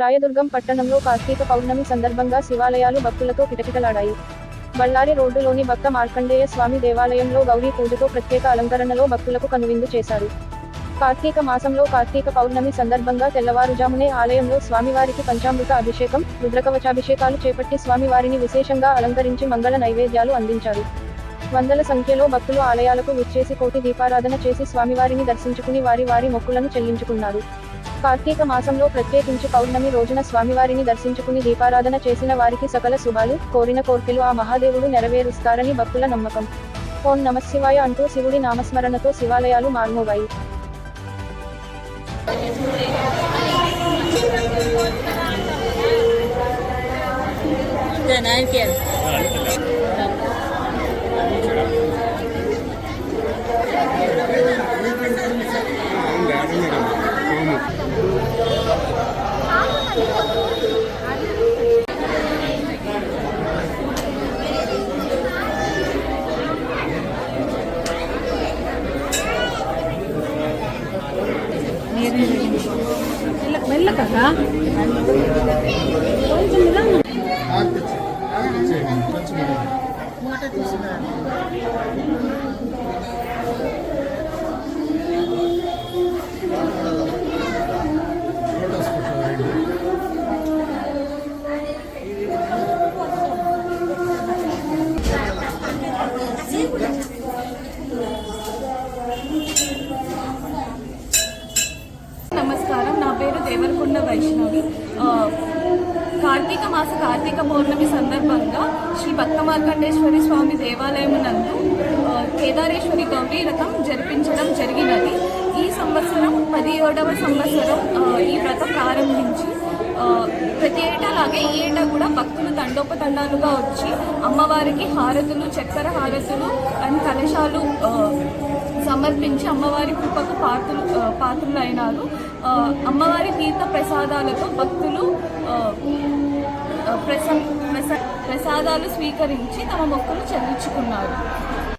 రాయదుర్గం పట్టణంలో కార్తీక పౌర్ణమి సందర్భంగా శివాలయాలు భక్తులతో కిటకిటలాడాయి. బళ్ళారి రోడ్డులోని భక్త మార్కండేయ స్వామి దేవాలయంలో గౌరీ పూజతో ప్రత్యేక అలంకరణలో భక్తులకు కనువిందు చేశారు. కార్తీక మాసంలో కార్తీక పౌర్ణమి సందర్భంగా తెల్లవారుజామునే ఆలయంలో స్వామివారికి పంచామృత అభిషేకం రుద్రకవచాభిషేకాలు చేపట్టి స్వామివారిని విశేషంగా అలంకరించి మంగళ నైవేద్యాలు అందించారు. వందల సంఖ్యలో భక్తులు ఆలయాలకు విచ్చేసి కోటి దీపారాధన చేసి స్వామివారిని దర్శించుకుని వారి వారి మొక్కులను చెల్లించుకున్నారు. కార్తీక మాసంలో ప్రత్యేకించి పౌర్ణమి రోజున స్వామివారిని దర్శించుకుని దీపారాధన చేసిన వారికి సకల శుభాలు కోరిన కోర్కెలు ఆ మహాదేవుడు నెరవేరుస్తారని భక్తుల నమ్మకం. ఓం నమశివాయ అంటూ శివుడి నామస్మరణతో శివాలయాలు మార్మోగాయి. மெல்லக்காக்கா கொஞ்சம் தான் ஆ ஆ దేవరకొండ వైష్ణవి. కార్తీక మాస కార్తీక పౌర్ణమి సందర్భంగా శ్రీ భక్త మార్కండేశ్వరి స్వామి దేవాలయం నందు కేదారేశ్వరి గౌరీ రథం జరిపించడం జరిగినది. ఈ సంవత్సరం పదిహేడవ సంవత్సరం ఈ ప్రతి ఏటాలాగే ఈ ఏటా కూడా భక్తులు తండోపతండాలుగా వచ్చి అమ్మవారికి హారతులు చక్కెర హారతులు అండ్ కలశాలు సమర్పించి అమ్మవారి కృపకు పాత్రలు పాత్రలు పాత్రులైనారు. అమ్మవారి తీర్థ ప్రసాదాలతో భక్తులు ఆ, ప్రస ప్రసాదాలు స్వీకరించి తమ మొక్కలు చెల్లించుకున్నారు.